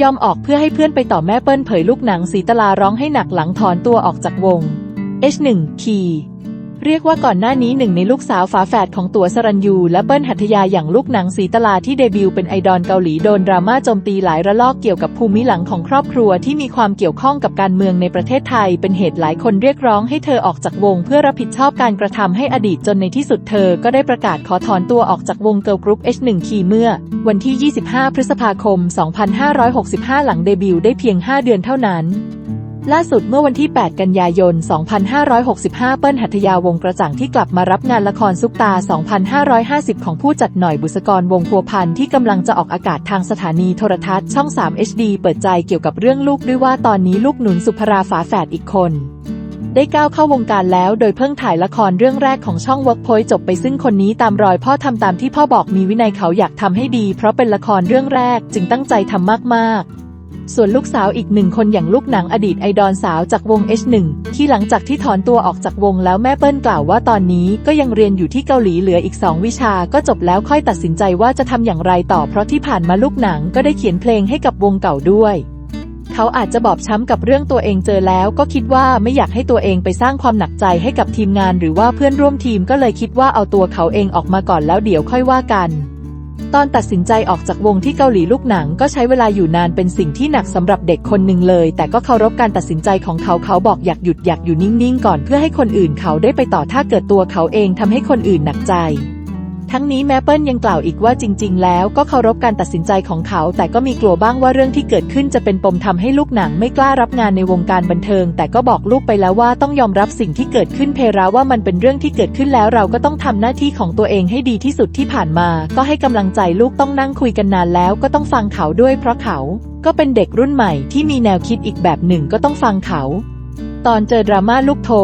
ยอมออกเพื่อให้เพื่อนไปต่อแม่เปิ้ลเผยลูกหนังสีตลาร้องให้หนักหลังถอนตัวออกจากวง H1 คี เรียกว่าก่อนหน้านี้หนึ่งในลูกสาวฝาแฝดของตัวสรัญยูและเบิ้ลหัตยาอย่างลูกหนังสีตลาที่เดบิวต์เป็นไอดอลเกาหลีโดนดราม่าโจมตีหลายระลอกเกี่ยวกับภูมิหลังของครอบครัวที่มีความเกี่ยวข้องกับการเมืองในประเทศไทย เป็นเหตุหลายคนเรียกร้องให้เธอออกจากวง เพื่อรับผิดชอบการกระทำให้อดีตจนในที่สุดเธอก็ได้ประกาศขอถอนตัวออกจากวงเกิร์ลกรุ๊ป H1 คีเมื่อ วันที่ 25 พฤษภาคม 2565 หลังเดบิวต์ได้เพียง 5 เดือนเท่านั้น ล่าสุดเมื่อวันที่ 8 กันยายน 2565 เปิ้ลหัตยาวงกระจ่างที่กลับมารับงานละครซุปตา 2550 ของผู้จัดหน่อยบุษกรวงพัวพันธ์ที่กำลังจะออกอากาศทางสถานีโทรทัศน์ช่อง 3 HD เปิดใจเกี่ยวกับเรื่องลูกด้วยว่าตอนนี้ลูกหนุนสุภราฝาแฝดอีกคน ได้ก้าวเข้าวงการแล้วโดยเพิ่งถ่ายละครเรื่องแรกของช่อง Workpoint จบไปซึ่งคนนี้ตามรอยพ่อทำตามที่พ่อบอกมีวินัยเขาอยากทำให้ดี เพราะเป็นละครเรื่องแรกจึงตั้งใจทำมากๆ ส่วนลูกสาวอีกหนึ่งคนอย่างลูกหนังอดีตไอดอลสาวจากวง H1 ที่หลังจากที่ถอนตัวออกจากวงแล้วแม่เปิ้ลกล่าวว่าตอนนี้ก็ยังเรียนอยู่ที่เกาหลีเหลืออีก 2 วิชาก็จบแล้วค่อยตัดสินใจว่าจะทำอย่างไรต่อเพราะที่ผ่านมาลูกหนังก็ได้เขียนเพลงให้กับวงเก่าด้วยเขาอาจจะบอบช้ำกับเรื่องตัวเองเจอแล้วก็คิดว่าไม่อยากให้ตัวเองไปสร้างความหนักใจให้กับทีมงาน หรือว่าเพื่อนร่วมทีมก็เลยคิดว่าเอาตัวเขาเองออกมาก่อนแล้วเดี๋ยวค่อยว่ากัน ตอนตัดสินใจออกจากวงที่เกาหลีลูกหนังก็ใช้เวลาอยู่นานเป็นสิ่งที่หนักสำหรับเด็กคนหนึ่งเลย แต่ก็เคารพการตัดสินใจของเขาเขาบอกอยากหยุดอยากอยู่นิ่งๆ ก่อนเพื่อให้คนอื่นเขาได้ไปต่อถ้าเกิดตัวเขาเองทำให้คนอื่นหนักใจ ทั้งนี้แมเปิลยังกล่าวอีกว่าจริง ๆ แล้วก็เคารพการตัดสินใจของเขา แต่ก็มีกลัวบ้างว่าเรื่องที่เกิดขึ้นจะเป็นปมทำให้ลูกหนังไม่กล้ารับงานในวงการบันเทิง แต่ก็บอกลูกไปแล้วว่าต้องยอมรับสิ่งที่เกิดขึ้นเพราว่ามันเป็นเรื่องที่เกิดขึ้นแล้วเราก็ต้องทำหน้าที่ของตัวเองให้ดีที่สุดที่ผ่านมา ก็ให้กำลังใจลูกต้องนั่งคุยกันนานแล้ว ก็ต้องฟังเขาด้วยเพราะเขา ก็เป็นเด็กรุ่นใหม่ที่มีแนวคิดอีกแบบหนึ่งก็ต้องฟังเขา ตอนเจอดราม่าลูกโทร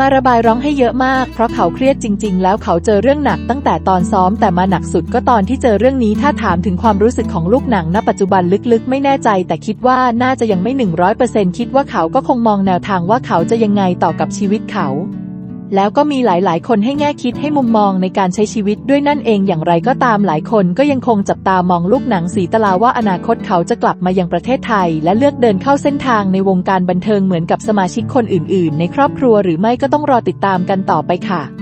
มาระบายร้องให้เยอะมาก เพราะเขาเครียดจริง ๆ แล้วเขาเจอเรื่องหนักตั้งแต่ตอนซ้อมแต่มาหนักสุดก็ตอนที่เจอเรื่องนี้ถ้าถามถึงความรู้สึกของลูกหนังณปัจจุบันลึกๆ ไม่แน่ใจ แต่คิดว่าน่าจะยังไม่ 100%คิดว่าเขาก็คงมองแนวทางว่าเขาจะยังไงต่อกับชีวิตเขา แล้วก็มีหลายๆ คนให้แง่คิดให้มุมมองในการใช้ชีวิตด้วยนั่นเองอย่างไรก็ตามหลายคนก็ยังคงจับตามองลูกหนังสีตลาว่าอนาคตเขาจะกลับมายังประเทศไทย และเลือกเดินเข้าเส้นทางในวงการบันเทิงเหมือนกับสมาชิกคนอื่น ๆ ในครอบครัวหรือไม่ก็ต้องรอติดตามกันต่อไปค่ะ